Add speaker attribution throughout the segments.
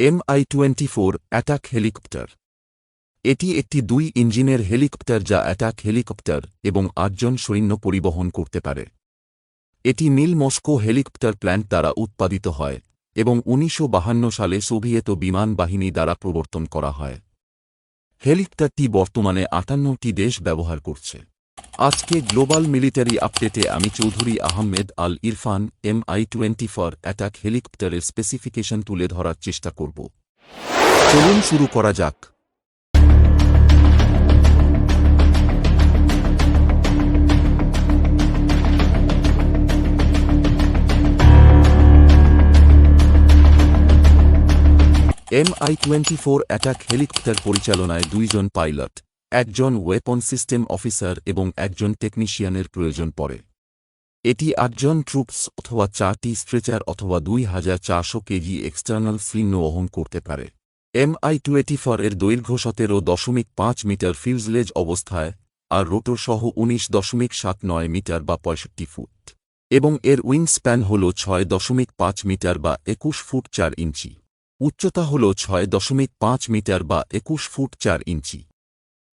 Speaker 1: MI twenty four attack helicopter এটি একটি দুই ইঞ্জিনের হেলিকপ্টার যা অ্যাটাক হেলিকপ্টার এবং আটজন সৈন্য পরিবহন করতে পারে। এটি নীল মস্কো হেলিকপ্টার প্ল্যান্ট দ্বারা উৎপাদিত হয় এবং উনিশশো সালে সোভিয়েত বিমান বাহিনী দ্বারা প্রবর্তন করা হয়। হেলিকপ্টারটি বর্তমানে আটান্নটি দেশ ব্যবহার করছে। আজকে গ্লোবাল মিলিটারি আপডেটে আমি Chowdhury Ahmed Al Irfan, M I twenty four, attack হেলিকপ্টারের স্পেসিফিকেশন তুলে ধরার চেষ্টা করব। চলুন শুরু করা যাক। MI twenty four attack helicopter পরিচালনায় দুইজন পাইলট। একজন ওয়েপন সিস্টেম অফিসার এবং একজন টেকনিশিয়ানের প্রয়োজন পড়ে। এটি আটজন ট্রুপস অথবা চারটি স্ট্রেচার অথবা দুই হাজার চারশো কেজি এক্সটার্নাল সৈন্য বহন করতে পারে। এমআই টোয়েন্টি ফোর এর দৈর্ঘ্য সতেরো দশমিক পাঁচ মিটার ফিউজলেজ অবস্থায় আর রোটর সহ উনিশ দশমিক সাত নয় মিটার বা পঁয়ষট্টি ফুট। এবং এর উইং স্প্যান হল ছয় দশমিক পাঁচ মিটার বা একুশ ফুট চার ইঞ্চি। উচ্চতা হল ছয় দশমিক পাঁচ মিটার বা একুশ ফুট চার ইঞ্চি।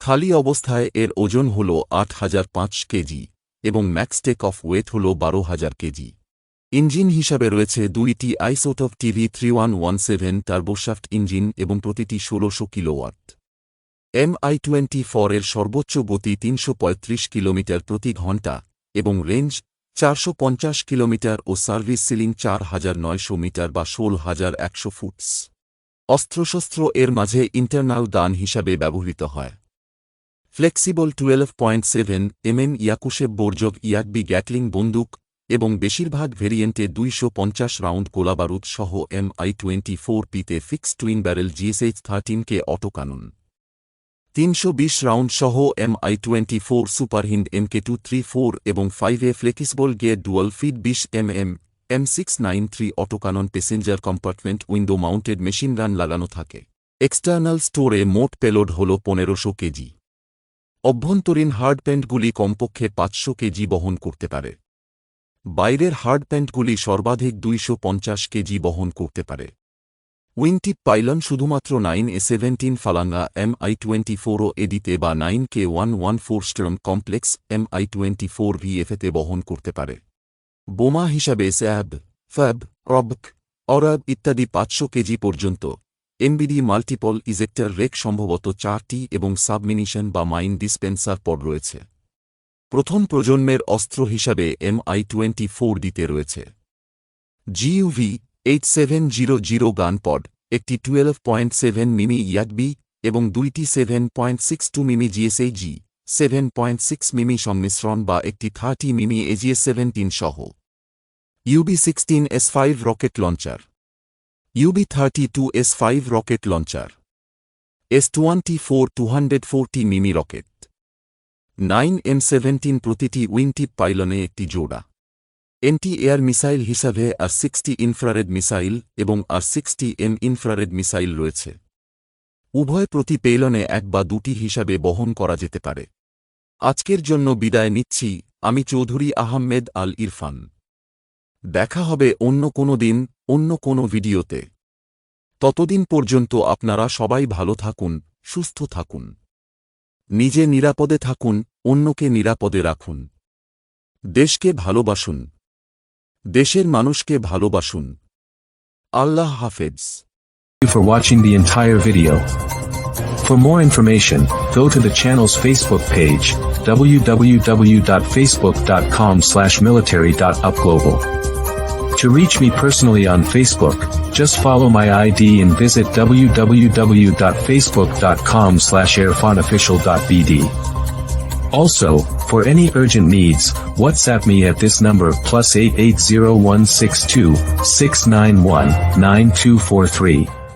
Speaker 1: খালি অবস্থায় এর ওজন হল আট হাজার পাঁচ কেজি এবং ম্যাক্স টেক অফ ওয়েট হল বারো হাজার কেজি। ইঞ্জিন হিসাবে রয়েছে দুইটি Isotov TV three one one seven turboshaft engine এবং প্রতিটি ষোলোশো কিলোওয়াট। এমআই টোয়েন্টি ফর এর সর্বোচ্চ গতি তিনশো পঁয়ত্রিশ কিলোমিটার প্রতি ঘণ্টা এবং রেঞ্জ চারশো পঞ্চাশ কিলোমিটার ও সার্ভিস সিলিং চার হাজার নয়শো মিটার বা ষোল হাজার একশো ফুটস। অস্ত্রশস্ত্র এর মাঝে ইন্টারনাল দান হিসাবে ব্যবহৃত হয়। Flexible twelve point seven mm Yakushev Borzov YakB Gatling বন্দুক এবং বেশিরভাগ ভেরিয়েন্টে দুইশো পঞ্চাশ রাউন্ড কোলাবারুদ সহ এম আই টোয়েন্টি ফোর পিতে ফিক্স টুইন ব্যারেল জিএসএইচ থার্টিনকে অটোকানুন। তিনশো বিশ রাউন্ড সহ M I twenty four super hind two three four এবং ফাইভে ফ্লেক্সিবল গিয়ার ডুয়াল ফিট বিশ M M M six nine three autocannon passenger compartment window mounted machine run লাগানো থাকে। External স্টোরে মোট পেলোড হল পনেরোশো কেজি। অভ্যন্তরীণ হার্ড প্যান্টগুলি কমপক্ষে পাঁচশো কেজি বহন করতে পারে। বাইরের হার্ড প্যান্টগুলি সর্বাধিক দুইশো পঞ্চাশ কেজি বহন করতে পারে। উইংটিপ পাইলন শুধুমাত্র nine A seventeen Falanga M I twenty ফোরও এডিতে বা nine K one one four Shturm complex M I twenty four ভিএফএতে বহন করতে পারে। বোমা হিসাবে স্যাব, ফ্যাব, রবক, অরাব ইত্যাদি পাঁচশো কেজি পর্যন্ত এমবিডি মাল্টিপল ইজেক্টর রেক সম্ভবত চারটি এবং সাবমিনিশন বা মাইন ডিসপেন্সার পড রয়েছে। প্রথম প্রজন্মের অস্ত্র হিসাবে এম আই টোয়েন্টি ফোর দিতে রয়েছে। GUV eight seven zero zero gun pod, একটি twelve point seven mm YakB এবং দুইটি seven point six two mm জিএসএইজি সেভেন পয়েন্ট সিক্স মিমি সংমিশ্রণ বা একটি থার্টি মিমি এজিএস সেভেন্টিন সহ। UB sixteen S five rocket launcher UB thirty two S five rocket launcher S twenty four two hundred forty mm rocket nine M seventeen প্রতিটি wingtip পাইলনে একটি জোড়া. Anti air missile হিসাবে আর sixty infrared missile এবং R sixty M infrared missile রয়েছে। উভয় প্রতি পেইলনে এক বা দুটি হিসাবে বহন করা যেতে পারে। আজকের জন্য বিদায় নিচ্ছি, আমি চৌধুরী আহমেদ আল ইরফান দেখা হবে অন্য কোনো দিন। অন্য কোনো ভিডিওতে। ততদিন পর্যন্ত আপনারা সবাই ভালো থাকুন, সুস্থ থাকুন। নিজে নিরাপদে থাকুন, অন্যকে নিরাপদে রাখুন। দেশকে ভালোবাসুন। দেশের মানুষকে ভালোবাসুন। আল্লাহ হাফেজ।
Speaker 2: For watching the entire video for more information go to the channels Facebook page www.facebook.com/military.upglobal To reach me personally on Facebook, just follow my ID and visit www.facebook.com slash airfonofficial.bd. Also, for any urgent needs, WhatsApp me at this number plus 880162 691 9243.